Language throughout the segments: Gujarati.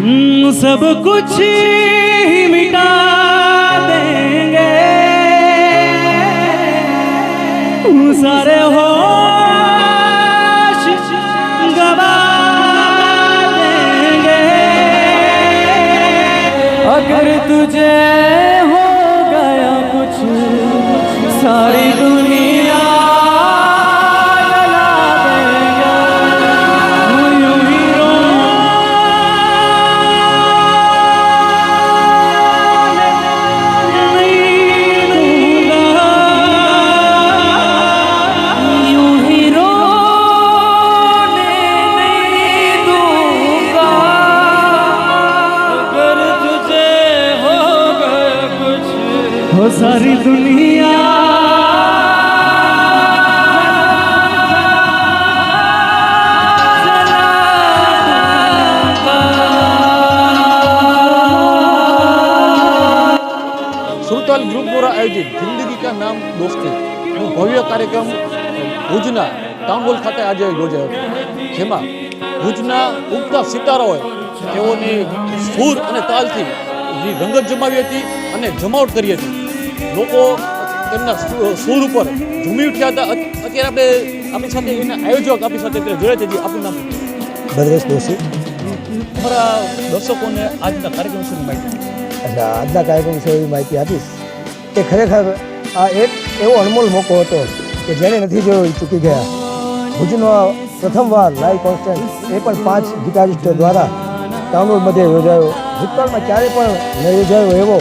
हम्म, सब कुछ ही मिटा देंगे सारे होश गवा देंगे अगर तुझे કાર્યક્રમ ભુજના ટાઉન હોલ ખાતે આજે યોજાયો. જેમાં ભુજના ઉગતા સિતારાઓએ તેઓની સૂર અને તાલથી રંગત જમાવી હતી અને જમાવટ કરી હતી. લોકો તેમના સૂર ઉપર ઝૂમી ઉઠ્યા હતા. અત્યારે આપણે આપણી સાથે એના આયોજક આપણી સાથે જોડે છે આપણું નામ ભદ્રેશ દોશી. અમારા દર્શકોને આજના કાર્યક્રમ વિશે માહિતી અચ્છા આજના કાર્યક્રમ વિશે એવી માહિતી આપીશ. કે ખરેખર આ એક એવો અનમોલ મોકો હતો કે જેને નથી જોયો એ ચૂકી ગયા. ભુજનો પ્રથમવાર લાઈવ કોન્સર્ટ એ પણ પાંચ ગીટારિસ્ટો દ્વારા ટાઉનહોલ મધ્યે યોજાયો. ભૂતકાળમાં ક્યારે પણ ન યોજાયો એવો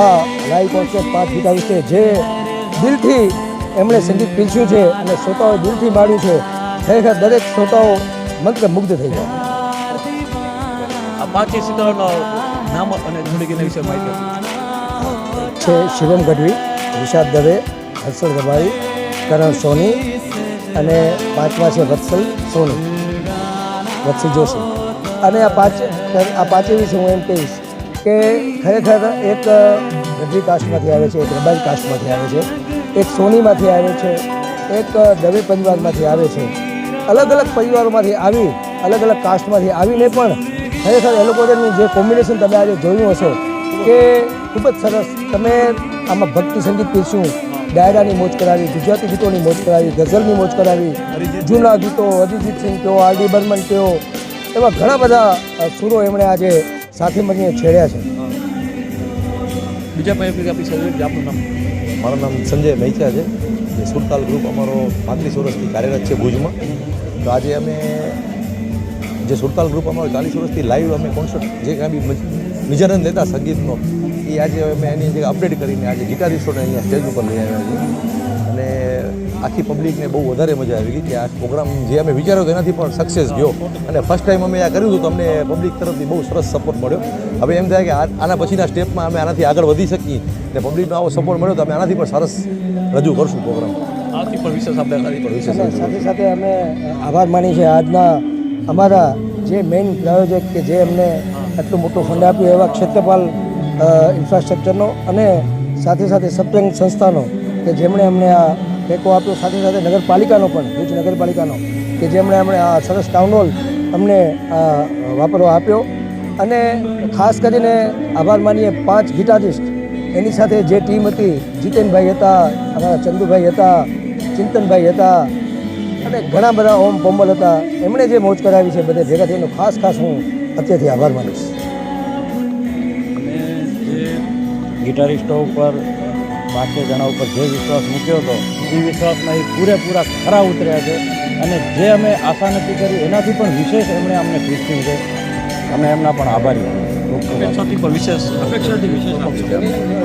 આ લાઈવ કોન્સર્ટ પાંચ ગીટારિસ્ટે જે દિલથી એમણે સંગીત પીરસ્યું છે અને શ્રોતાઓએ દિલથી માણ્યું છે ખરેખર દરેક શ્રોતાઓ મંત્રમુગ્ધ થઈ ગયા. આ પાંચે સિતારાના નામ અને જિંદગીના વિશે માહિતી છે. શિવમ ગઢવી વિશાદ દવે હર્ષલ રબારી કરણ સોની અને પાંચમા છે વત્સલ સોની. વત્સલ જોશી. અને આ પાંચ, આ પાંચે વિશે હું એમ કહીશ કે ખરેખર એક ગઢવી કાસ્ટમાંથી આવે છે, એક રબારી કાસ્ટમાંથી આવે છે, એક સોનીમાંથી આવે છે, એક દવે પરિવારમાંથી આવે છે. અલગ અલગ પરિવારોમાંથી આવી, અલગ અલગ કાસ્ટમાંથી આવીને પણ ખરેખર એ લોકોનું જે કોમ્બિનેશન તમે આજે જોયું હશે કે ખૂબ જ સરસ. તમે આમાં ભક્તિ સંગીત પીરસ્યું ડાયરાની મોજ કરાવી ગુજરાતી ગીતોની મોજ કરાવી ગઝલની મોજ કરાવી જૂના ગીતો અરિજીત સિંહ કહો આર ડી બર્મન કહો એવા ઘણા બધા સુરો એમણે આજે સાથે મળીને છેડ્યા છે. બીજા આપણી નામ? મારું નામ સંજય મૈચા છે. જે સુરતાલ ગ્રુપ અમારો પાંત્રીસ વર્ષથી કાર્યરત છે ભુજમાં. તો આજે અમે જે સુરતાલ ગ્રુપ અમારો ચાલીસ વર્ષથી લાઈવ અમે કોન્સર્ટ જે કાંઈ બી નિજાનંદ લેતા સંગીતનો એ આજે અમે એની જગ્યાએ અપડેટ કરીને આજે ગિટારિસ્ટોને અહીંયા સ્ટેજ ઉપર લઈ આવ્યા છીએ. અને આખી પબ્લિકને બહુ વધારે મજા આવી ગઈ કે આ પ્રોગ્રામ જે અમે વિચાર્યો એનાથી પણ સક્સેસ ગયો. અને ફર્સ્ટ ટાઈમ અમે આ કર્યું હતું તો અમને પબ્લિક તરફથી બહુ સરસ સપોર્ટ મળ્યો. હવે એમ થાય કે આ- આના પછીના સ્ટેપમાં અમે આનાથી આગળ વધી શકીએ. અને પબ્લિકનો આવો સપોર્ટ મળ્યો તો અમે આનાથી પણ સરસ રજૂ કરશું પ્રોગ્રામ આથી પણ વિશેષ આપણે પણ વિશેષ સાથે સાથે અમે આભાર માની છે આજના અમારા જે મેઇન પ્રાયોજક કે જે અમને આટલું મોટું ફંડ આપ્યું એવા ક્ષેત્રપાલ ઇન્ફ્રાસ્ટ્રક્ચરનો અને સાથે સાથે સપ્રેંગ સંસ્થાનો કે જેમણે અમને આ ટેકો આપ્યો, સાથે સાથે નગરપાલિકાનો પણ, ભુજ નગરપાલિકાનો, કે જેમણે અમને આ સરસ ટાઉન હોલ અમને વાપરવા આપ્યો. અને ખાસ કરીને આભાર માનીએ પાંચ ગીટારિસ્ટ. એની સાથે જે ટીમ હતી, જીતેનભાઈ હતા, અમારા ચંદુભાઈ હતા, ચિંતનભાઈ હતા, અને ઘણા બધા ઓમ પોમ્બલ હતા. એમણે જે મોજ કરાવી છે, બધે ભેગા થઈને ખાસ ખાસ હું અત્યારથી આભાર માનીશ. ગિટારિસ્ટો ઉપર બાકી જણા ઉપર જે વિશ્વાસ મૂક્યો હતો એ વિશ્વાસમાં એ પૂરેપૂરા ખરા ઉતર્યા છે. અને જે અમે આશા નથી કરી એનાથી પણ વિશેષ એમણે અમને પીરસ્યું છે. અમે એમના પણ આભારી વિશેષ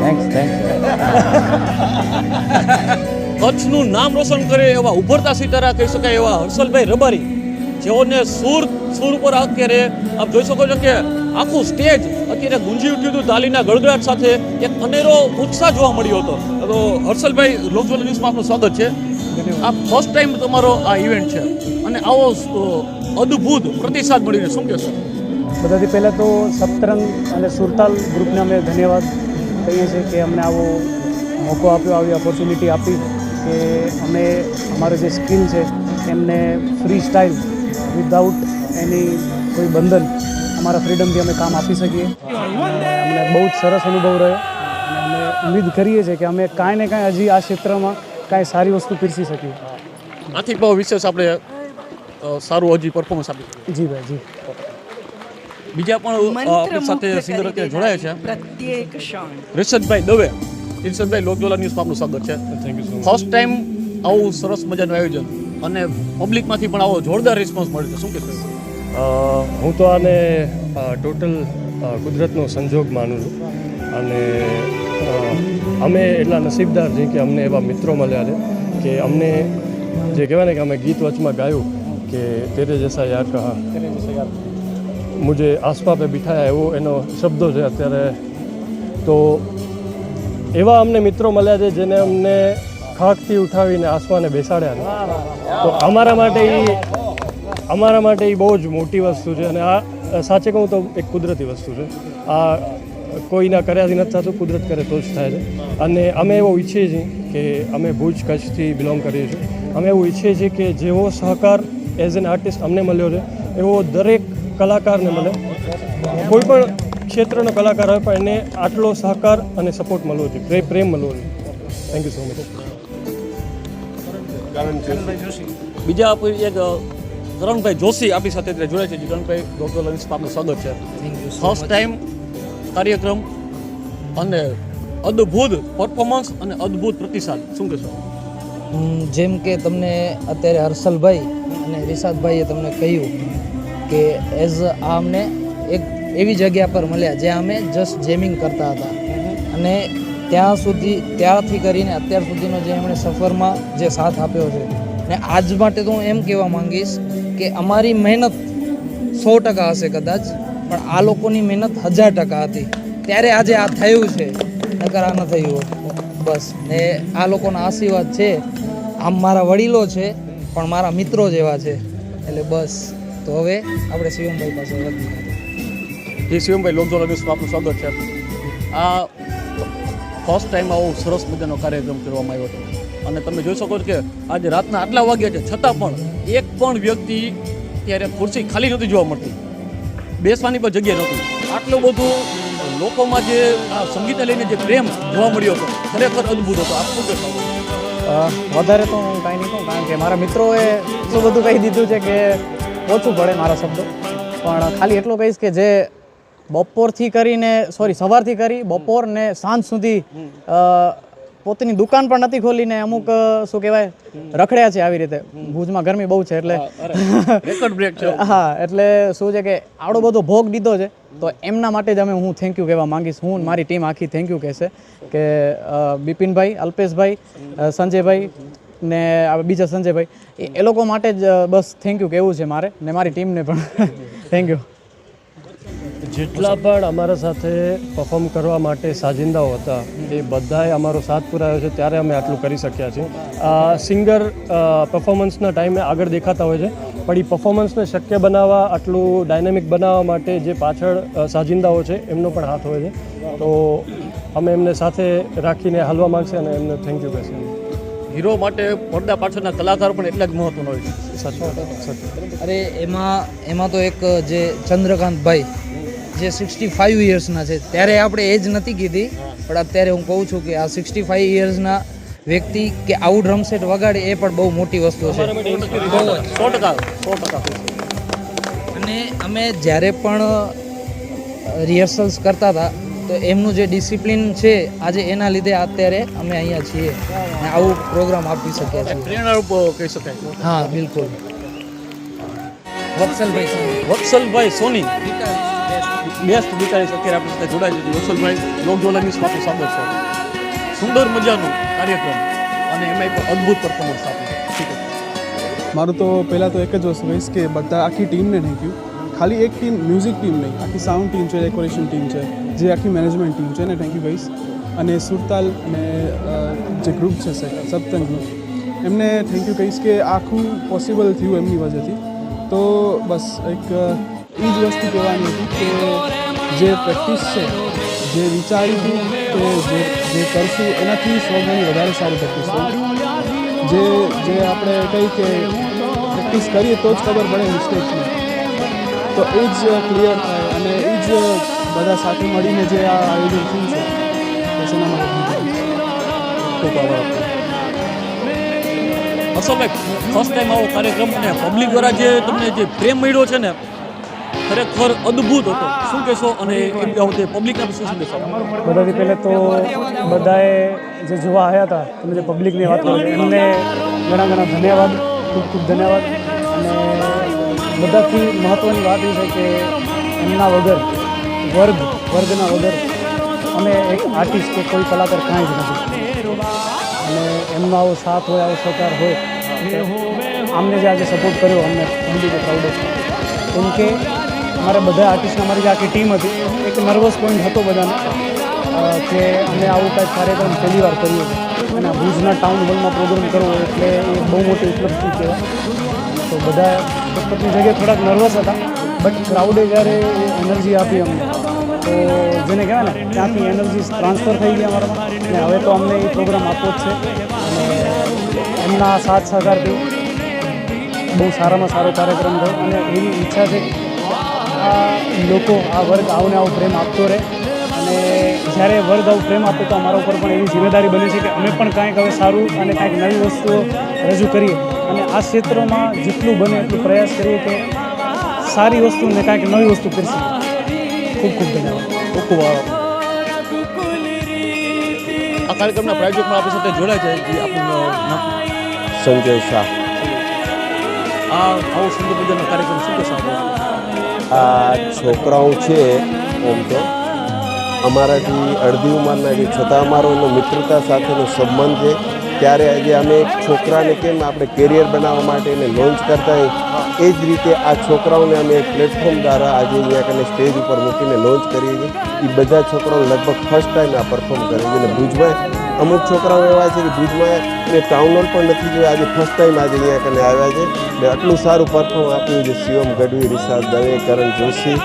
થેન્ક્સ થેન્ક્સ કચ્છનું નામ રોશન કરે એવા ઉભરતા સિતારા કહી શકાય એવા હર્ષલભાઈ રબારી. જેઓને સૂર સૂર ઉપર અત્યારે આપ જોઈ શકો છો કે આખું સ્ટેજ અત્યારે ગુંજી ઉઠ્યું હતું તાલીના ગળગડાટ સાથે. એક અનેરો ઉત્સાહ જોવા મળ્યો હતો. તો હર્ષલભાઈ, લોકજ્વલ ન્યૂઝમાં આપનું સ્વાગત છે. આ ફર્સ્ટ ટાઈમ તમારો આ ઇવેન્ટ છે. અને આવો અદ્ભુત પ્રતિસાદ મળીને શું કહેશો? બધાથી પહેલાં તો સપ્તરંગ અને સુરતાલ ગ્રુપને અમે ધન્યવાદ કહીએ છીએ કે અમને આવો મોકો આપ્યો, આવી ઓપોર્ચ્યુનિટી આપી કે અમે, અમારો જે સ્કિલ છે, એમને ફ્રી સ્ટાઇલ વિધાઉટ એની કોઈ બંધન અમારા ફ્રીડમથી અમે કામ આપી શકીએ. અમને બહુ જ સરસ અનુભવ રહ્યો. અને અમે ઉમ્મીદ કરીએ છીએ કે અમે કાંઈ ને કાંઈ હજી આ ક્ષેત્રમાં કાંઈ સારી વસ્તુ પીરસી શકીએ. આથી બહુ વિશેષ આપણે સારું હજી પરફોર્મન્સ આપી જી ભાઈ જી. બીજા પણ આપણી સાથે સિંગર અત્યારે જોડાયા છે. પ્રત્યેક ક્ષણ. રિષદભાઈ દવે રિષદભાઈ લોકજોલા ન્યૂઝમાં આપનું સ્વાગત છે. થેન્ક યુ ફર્સ્ટ ટાઈમ આવું સરસ મજાનું આયોજન. અને પબ્લિકમાંથી પણ આવો જોરદાર રિસ્પોન્સ મળ્યો છે. શું કહેશો? હું તો આને ટોટલ કુદરતનો સંજોગ માનું છું. અને અમે એટલા નસીબદાર છીએ કે અમને એવા મિત્રો મળ્યા છે કે અમને જે કહેવાય ને કે અમે ગીત વચમાં ગાયું કે તેરે જૈસા યાર કહા. મુજે આસપા પે બિઠાયા એવો એનો શબ્દો છે અત્યારે. તો એવા અમને મિત્રો મળ્યા છે જેને અમને ખાકથી ઉઠાવીને આસમાને બેસાડ્યા તો અમારા માટે એ અમારા માટે એ બહુ જ મોટી વસ્તુ છે અને આ સાચે કહું તો એક કુદરતી વસ્તુ છે. આ કોઈના કર્યાથી નથી થતું કુદરત કરે તો જ થાય છે. અને અમે એવો ઈચ્છીએ છીએ કે અમે ભુજ કચ્છથી બિલોંગ કરીએ છીએ. અમે એવું ઈચ્છીએ છીએ કે જેવો સહકાર એઝ એન આર્ટિસ્ટ અમને મળ્યો છે એવો દરેક કલાકારને મળે. કોઈ પણ ક્ષેત્રનો કલાકાર હોય પણ એને આટલો સહકાર અને સપોર્ટ મળવો જોઈએ. પ્રેમ પ્રેમ મળવો જોઈએ. થેન્ક યુ સો મચ બીજા આપણી એક કરણભાઈ જોશી આપણી સાથે અત્યારે જોડાય છે. કરણભાઈ લોકજોલા ન્યૂઝમાં આપનું સ્વાગત છે. ફર્સ્ટ ટાઈમ કાર્યક્રમ અને અદ્ભુત પરફોર્મન્સ અને અદ્ભુત પ્રતિસાદ. શું કહેશો? જેમ કે તમને અત્યારે હર્ષલભાઈ અને રિશાદભાઈએ તમને કહ્યું કે એઝ આ અમને એક એવી જગ્યા પર મળ્યા જ્યાં અમે જસ્ટ જેમિંગ કરતા હતા. અને ત્યાં સુધી ત્યારથી કરીને અત્યાર સુધીનો જે એમણે સફરમાં જે સાથ આપ્યો છે. ને આજ માટે તો હું એમ કહેવા માંગીશ કે અમારી મહેનત સો ટકા હશે કદાચ, પણ આ લોકોની મહેનત હજાર ટકા હતી. ત્યારે આજે આ થયું છે. નકર આ ન થયું હોત. બસ. ને આ લોકોના આશીર્વાદ છે. આમ મારા વડીલો છે, પણ મારા મિત્રો જેવા છે. એટલે બસ. તો હવે આપણે શિવમભાઈ પાસે વધીએ જે, શિવમભાઈ, લોકજોલા ન્યૂઝમાં આપનું સ્વાગત છે. આ ફર્સ્ટ ટાઈમ આવો સરસ મજાનો કાર્યક્રમ કરવામાં આવ્યો હતો અને તમે જોઈ શકો છો કે આજે રાતના આટલા વાગ્યા છે. છતાં પણ એક પણ વ્યક્તિ ત્યારે ખુરશી ખાલી નથી જોવા મળતી. બેસવાની પણ જગ્યા નહોતી. આટલું બધું લોકોમાં જે આ સંગીતને લઈને જે પ્રેમ જોવા મળ્યો હતો, ખરેખર અદ્ભુત હતો. આપ શું વધારે તો હું કાંઈ નહીં કહું, કારણ કે મારા મિત્રોએ એટલું બધું કહી દીધું છે કે ઓછું પડે મારા શબ્દો. પણ ખાલી એટલું કહીશ કે જે બપોરથી કરીને સોરી સવારથી કરી બપોર ને સાંજ સુધી પોતાની દુકાન પણ નથી ખોલીને અમુક શું કહેવાય રખડ્યા છે આવી રીતે. ભુજમાં ગરમી બહુ છે એટલે રેકોર્ડ બ્રેક છે. હા એટલે શું છે કે આવડો બધો ભોગ દીધો છે. તો એમના માટે જ અમે હું થેન્ક યુ કહેવા માંગીશ. હું મારી ટીમ આખી થેન્ક યુ કહેશે કે બિપિનભાઈ અલ્પેશભાઈ સંજયભાઈ ને બીજા સંજયભાઈ એ એ લોકો માટે જ બસ થેન્ક યુ કહેવું છે મારે ને મારી ટીમને પણ. થેન્ક યુ જેટલા પણ અમારા સાથે પરફોર્મ કરવા માટે સાજિંદાઓ હતા એ બધાએ અમારો સાથ પુરાયો છે ત્યારે અમે આટલું કરી શક્યા છીએ. આ સિંગર પરફોર્મન્સના ટાઈમે આગળ દેખાતા હોય છે પણ એ પરફોર્મન્સને શક્ય બનાવવા આટલું ડાયનેમિક બનાવવા માટે જે પાછળ સાજિંદાઓ છે એમનો પણ હાથ હોય છે. તો અમે એમને સાથે રાખીને હાલવા માગશે અને એમને થેન્ક યુ કહેશે. હીરો માટે પડદા પાછળના કલાકાર પણ એટલા જ મહત્વનો હોય છે. અરે એમાં એમાં તો એક જે ચંદ્રકાંતભાઈ જે સિક્સટી ફાઇવ ઇયર્સના છે ત્યારે આપણે એ જ નથી કીધી પણ અત્યારે હું કહું છું કે આ સિક્સટી ફાઇવ ઇયર્સના વ્યક્તિ કે આવું ડ્રમ સેટ વગાડે એ પણ બહુ મોટી વસ્તુ છે. અને અમે જ્યારે પણ રિહર્સલ્સ કરતા હતા તો એમનું જે ડિસિપ્લિન છે આજે એના લીધે અત્યારે અમે અહીંયા છીએ અને આવું પ્રોગ્રામ આપી શક્યા છીએ. કહી શકાય. હા બિલકુલ. વત્સલભાઈ. વત્સલભાઈ સોની. બેસ્ટ ગીટારીસ્ટ અત્યારે આપણી સાથે જોડાય છે. વત્સલભાઈ લોકજોલાની સાથે સ્વાગત છે. સુંદર મજાનો કાર્યક્રમ અને એમાં પણ અદ્ભુત પરફોર્મન્સ આપ્યું મારું તો પહેલાં તો એક જ વસ્તુ કહીશ કે બધા આખી ટીમને થેન્ક યુ ખાલી એક ટીમ મ્યુઝિક ટીમ નહીં, આખી સાઉન્ડ ટીમ છે ડેકોરેશન ટીમ છે, જે આખી મેનેજમેન્ટ ટીમ છે. ને થેન્ક યુ કહીશ અને સુરતાલ અને જે ગ્રુપ છે સપ્તન ગ્રુપ એમને થેન્ક યુ કહીશ કે આખું પોસિબલ થયું એમની વજહથી તો બસ એક એ જ વસ્તુ કહેવાની હતી કે જે પ્રેક્ટિસ છે, જે વિચાર્યું હતું કે જે કરશું, એનાથી સો વધારે સારી પ્રેક્ટિસ થઈ જે જે આપણે કહી કે પ્રેક્ટિસ કરીએ તો જ ખબર પડે મિસ્ટેકની તો એ જ ક્લિયર થાય અને એ જ બધા સાથે મળીને જે આ આયોજન થયું છે એના માટે. હર્ષલભાઈ ફર્સ્ટ ટાઈમ આવો કાર્યક્રમ અને પબ્લિક દ્વારા જે તમને જે પ્રેમ મળ્યો છે ને ખરેખર અદ્ભુત હતો. શું કહેશો? અને એ બાબતે પબ્લિકના વિશે શું કહેશો? બધાથી પહેલાં તો બધાએ જે જોવા આવ્યા હતા, તમે જે પબ્લિકની વાત કરો એમને ઘણા ઘણા ધન્યવાદ, ખૂબ ખૂબ ધન્યવાદ. અને બધાથી મહત્ત્વની વાત એ છે કે એમના વગર, વર્ગ, વર્ગના વગર અમે એક આર્ટિસ્ટ કે કોઈ કલાકાર કાંઈ જ નથી. અને એમનો આવો સાથ હોય, આવો સહકાર હોય આમને જે આજે સપોર્ટ કર્યો અમને પબ્લિકે ક્રાઉડે કેમ કે અમારા બધા આર્ટિસ્ટ અમારી જે આખી ટીમ હતી, એક નર્વસ પોઈન્ટ હતો બધાને કે અમે આવું કાંઈક કાર્યક્રમ પહેલી વાર કર્યો છે અને ભુજના ટાઉન હોલમાં પ્રોગ્રામ કરવો એટલે એ બહુ મોટી ઉપલબ્ધિ કહેવાય તો બધા પોતપોતની જગ્યાએ થોડાક નર્વસ હતા બટ ક્રાઉડે જ્યારે એનર્જી આપી અમને, તો જેને કહેવાય ને, ત્યાંથી એનર્જી ટ્રાન્સફર થઈ ગઈ અમારામાં. અને હવે તો અમને એ પ્રોગ્રામ આપવો જ છે. અને એમના સાથ સહકારથી બહુ સારામાં સારો કાર્યક્રમ થયો. અને એવી ઈચ્છા છે લોકો આ વર્ગ આવને આવો પ્રેમ આપતો રહે. અને જ્યારે વર્ગ આવું પ્રેમ આપે તો અમારા ઉપર પણ એવી જિમ્મેદારી બને છે કે અમે પણ કાંઈક હવે સારું અને કાંઈક નવી વસ્તુઓ રજૂ કરીએ. અને આ ક્ષેત્રોમાં જેટલું બને એટલું પ્રયાસ કરીએ કે સારી વસ્તુ ને કાંઈક નવી વસ્તુ કરશું ખૂબ ખૂબ ધન્યવાદ. ખૂબ ખૂબ આ કાર્યક્રમના પ્રાયોજકમાં આપણી સાથે જોડાય છે જે આપણું સંજય શાહ. આ આવો સુંદર મજાનો કાર્યક્રમ શું કહેશો આપણે આ છોકરાઓ છે ઓમ તો. અમારાથી અડધી ઉંમરના છે છતાં અમારો એનો મિત્રતા સાથેનો સંબંધ છે. ત્યારે આજે અમે એક છોકરાને કેમ આપણે કેરિયર બનાવવા માટે એને લોન્ચ કરતા હોય એ જ રીતે આ છોકરાઓને અમે એક પ્લેટફોર્મ દ્વારા આજે અહીંયા કને સ્ટેજ ઉપર મૂકીને લોન્ચ કરીએ છીએ. એ બધા છોકરાઓ લગભગ ફર્સ્ટ ટાઈમ આ પરફોર્મ કરે છે. અને ભુજમાં અમુક છોકરાઓ એવા છે કે ભુજમાં એને ટાઉન હોલ પણ નથી જોયા. આજે ફર્સ્ટ ટાઈમ આજે અહીંયા કને આવ્યા છે. ને આટલું સારું પરફોર્મ આપ્યું છે શિવમ ગઢવી રિસાદ દવે કરણ જોશી.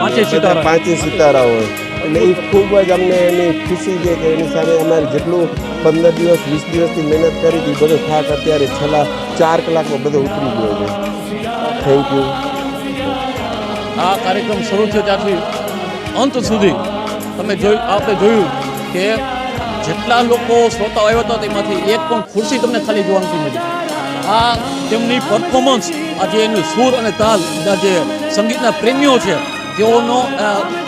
પાંચે સિતારા. હોય. એટલે એ ખૂબ જ અમને એની ખુશી છે કે એની સામે અમારે જેટલું પંદર દિવસ વીસ દિવસથી મહેનત કરી હતી બધો થાક અત્યારે છેલ્લા ચાર કલાકમાં બધો ઉતરી ગયો છે. થેન્ક યુ આ કાર્યક્રમ શરૂ થયો ત્યાંથી અંત સુધી. તમે જોયું આપણે જોયું કે જેટલા લોકો શ્રોતાઓ આવ્યા હતા તેમાંથી એક પણ ખુરશી તમને ખાલી જોવા નથી મળી. આ તેમની પરફોર્મન્સ આ જે એનું સૂર અને તાલ જે સંગીતના પ્રેમીઓ છે, તેઓનો,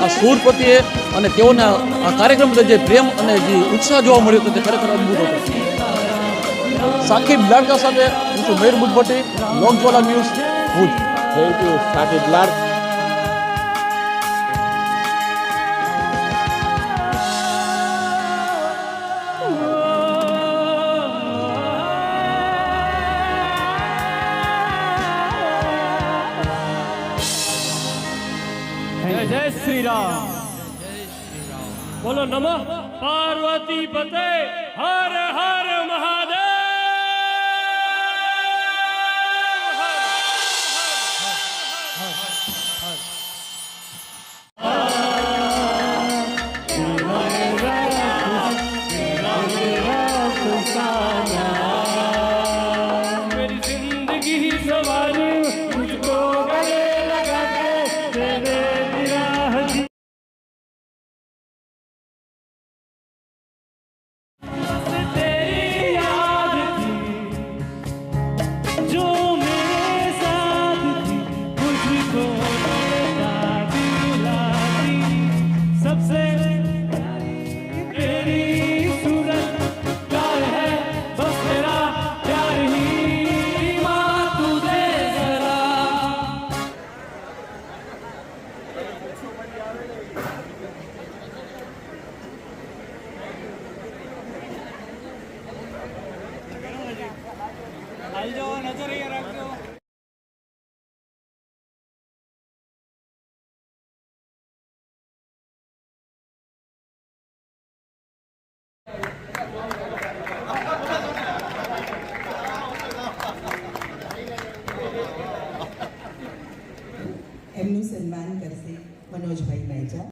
આ સૂર પ્રત્યે અને તેઓના આ કાર્યક્રમ જે પ્રેમ અને જે ઉત્સાહ જોવા મળ્યો હતો તે ખરેખર અદ્ભુત હતો. સાકિબ લાડકા સાથે હું છું Mayur Buddhabhatti, Lokjwala news Bhuj. Thank you Saqib Lad. જય જય શ્રી રામ બોલો નમઃ પાર્વતી પતે હર હર મહાદેવ मेरी जिंदगी सवारी મનોજભાઈ મેજા